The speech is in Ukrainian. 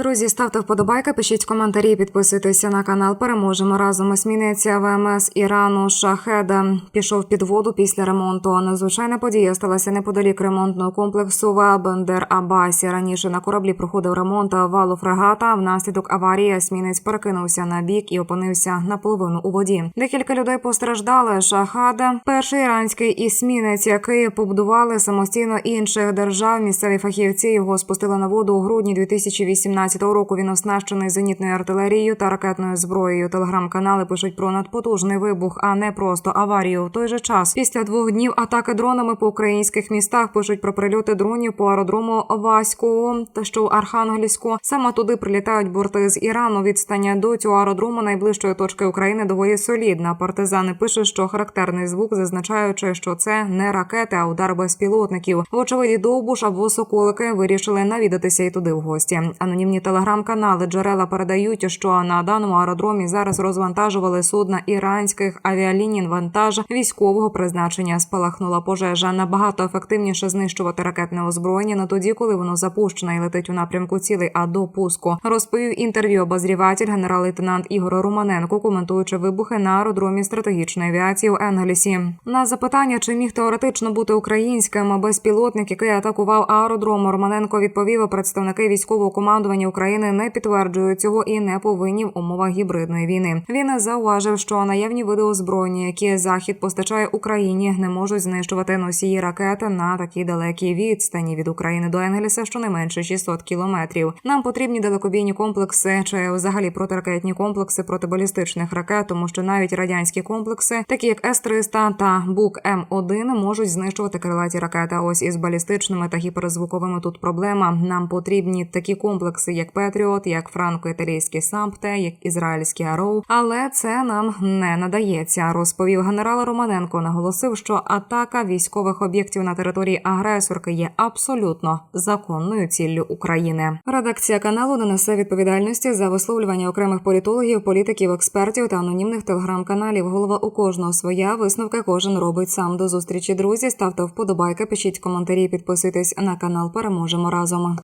Друзі, ставте вподобайки, пишіть коментарі, підписуйтеся на канал. Переможемо разом. Зміниться ВМС Ірану Шахеда. Пішов під воду після ремонту. Надзвичайна подія сталася неподалік ремонтного комплексу в Бендер Абасі. Раніше на кораблі проходив ремонт валу фрегата. Внаслідок аварії есмінець перекинувся на бік і опинився наполовину у воді. Декілька людей постраждали. Шахада, перший іранський есмінець, який побудували самостійно інших держав. Місцеві фахівці його спустили на воду у грудні 2018 року. Він оснащений зенітною артилерією та ракетною зброєю. Телеграм-канали пишуть про надпотужний вибух, а не просто аварію. В той же час після двох днів атаки дронами по українських містах пишуть про прильоти дронів по аеродрому Ваську та що у Архангельську. Саме туди прилітають борти з Ірану. Відстання до цього аеродрому найближчої точки України доволі солідна. Партизани пишуть, що характерний звук, зазначаючи, що це не ракети, а удар безпілотників. Вочевидь, довбуш або соколики вирішили навідатися і туди в гості. Анонімні телеграм-канали джерела передають, що на даному аеродромі зараз розвантажували судна іранських авіаліній вантаж військового призначення. Спалахнула пожежа. Набагато ефективніше знищувати ракетне озброєння не тоді, коли воно запущене і летить у напрямку цілей, а до пуску. Розповів інтерв'ю обозріватель генерал-лейтенант Ігор Романенко, коментуючи вибухи на аеродромі стратегічної авіації у Енгельсі. На запитання, чи міг теоретично бути українським безпілотник, який атакував аеродром, Романенко відповів, представники військового командування України не підтверджують цього і не повинні в умовах гібридної війни. Він зауважив, що наявні види озброєння, які захід постачає Україні, не можуть знищувати носії ракети на такій далекій відстані від України до Енгельса, щонайменше 600 кілометрів. Нам потрібні далекобійні комплекси чи взагалі протиракетні комплекси протибалістичних ракет, тому що навіть радянські комплекси, такі як С-300 та Бук М1, можуть знищувати крилаті ракети. Ось із балістичними та гіперзвуковими тут проблема. Нам потрібні такі комплекси, як Петріот, як франко-італійські Сампте, як ізраїльські Ароу. Але це нам не надається. Розповів генерал Романенко. Наголосив, що атака військових об'єктів на території агресорки є абсолютно законною ціллю України. Редакція каналу не несе відповідальності за висловлювання окремих політологів, політиків, експертів та анонімних телеграм-каналів. Голова у кожного своя висновки кожен робить сам. До зустрічі, друзі. Ставте вподобайки, пишіть коментарі, підписуйтесь на канал. Переможемо разом.